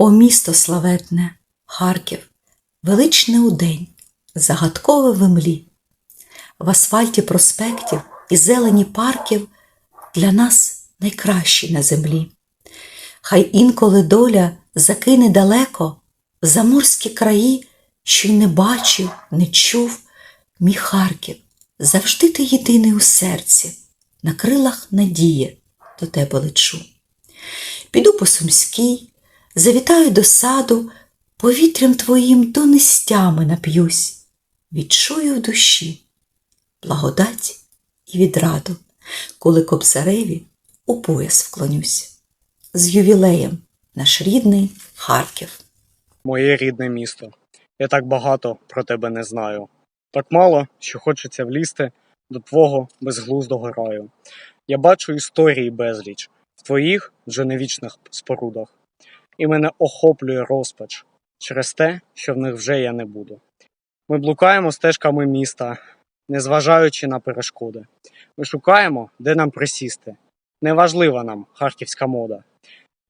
О місто славетне, Харків, величне удень, загадкове в імлі. В асфальті проспектів і зелені парків для нас найкращі на землі. Хай інколи доля закине далеко в заморські краї, що й не бачив, не чув мій Харків. Завжди ти єдиний у серці, на крилах надії до тебе лечу. Піду по Сумській, завітаю до саду, повітрям твоїм до нестями нап'юсь, відчую в душі благодать і відраду, коли кобзареві у пояс вклонюсь. З ювілеєм наш рідний Харків. Моє рідне місто. Я так багато про тебе не знаю. Так мало, що хочеться влізти до твого безглуздого раю. Я бачу історії безліч в твоїх вже невічних спорудах, і мене охоплює розпач через те, що в них вже я не буду. Ми блукаємо стежками міста, незважаючи на перешкоди. Ми шукаємо, де нам присісти. Неважлива нам харківська мода.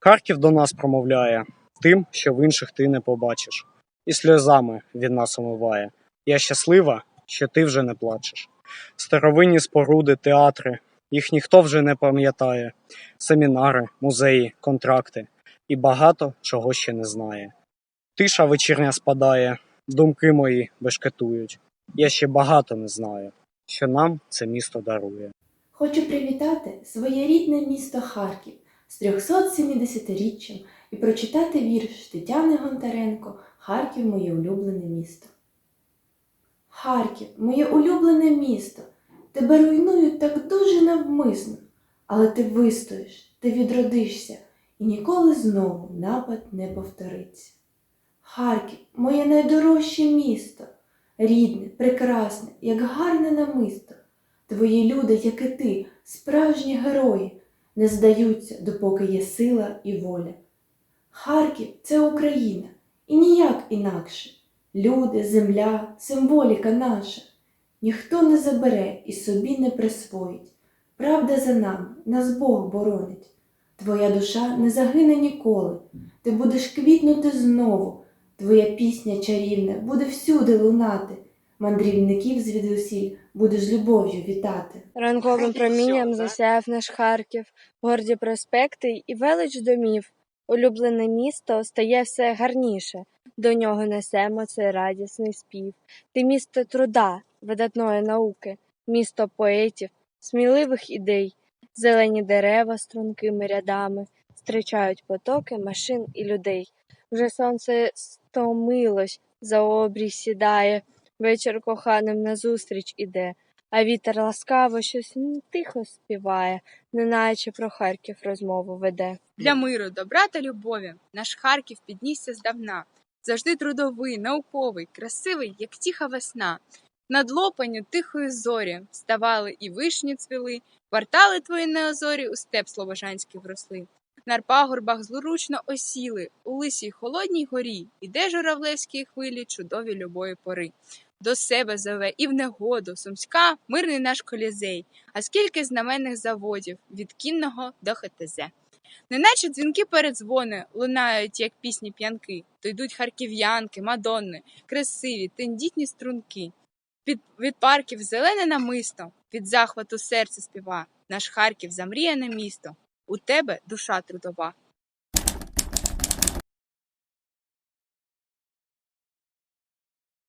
Харків до нас промовляє тим, що в інших ти не побачиш, і сльозами від нас омиває. Я щаслива, що ти вже не плачеш. Старовинні споруди, театри, їх ніхто вже не пам'ятає, семінари, музеї, контракти і багато чого ще не знає. Тиша вечірня спадає, думки мої бешкетують. Я ще багато не знаю, що нам це місто дарує. Хочу привітати своє рідне місто Харків з 370-річчям і прочитати вірш Тетяни Гонтаренко Харків моє улюблене місто. Харків, моє улюблене місто, тебе руйнують так дуже навмисно, але ти вистоїш, ти відродишся, і ніколи знову напад не повториться. Харків, моє найдорожче місто, рідне, прекрасне, як гарне намисто. Твої люди, як і ти, справжні герої, не здаються, допоки є сила і воля. Харків це Україна, і ніяк інакше. Люди, земля, символіка наша. Ніхто не забере і собі не присвоїть. Правда за нами, нас Бог боронить. Твоя душа не загине ніколи. Ти будеш квітнути знову. Твоя пісня чарівна буде всюди лунати. Мандрівників звідусіль будеш любов'ю вітати. Ранковим промінням засяяв наш Харків, горді проспекти і велич домів. Улюблене місто стає все гарніше, до нього несемо цей радісний спів. Ти місто труда, видатної науки, місто поетів, сміливих ідей, зелені дерева стрункими рядами, зустрічають потоки машин і людей. Вже сонце стомилось, за обрій сідає, вечір коханим назустріч іде. А вітер ласкаво щось тихо співає, неначе про Харків розмову веде. Для миру, добра та любові наш Харків піднісся здавна. Завжди трудовий, науковий, красивий, як тиха весна. Над лопанню тихої зорі вставали і вишні цвіли, квартали твої неозорі у степ слобожанський вросли. На пагорбах злоручно осіли, у лисій холодній горі, іде журавлевські хвилі чудові любої пори. До себе зове і в негоду Сумська, мирний наш колізей, а скільки знаменних заводів від кінного до ХТЗ. Неначе дзвінки передзвони лунають, як пісні п'янки, то йдуть харків'янки, мадонни, красиві, тендітні струнки. Під, від парків зелене намисто, від захвату серце співа. Наш Харків замріяне місто. У тебе душа трудова.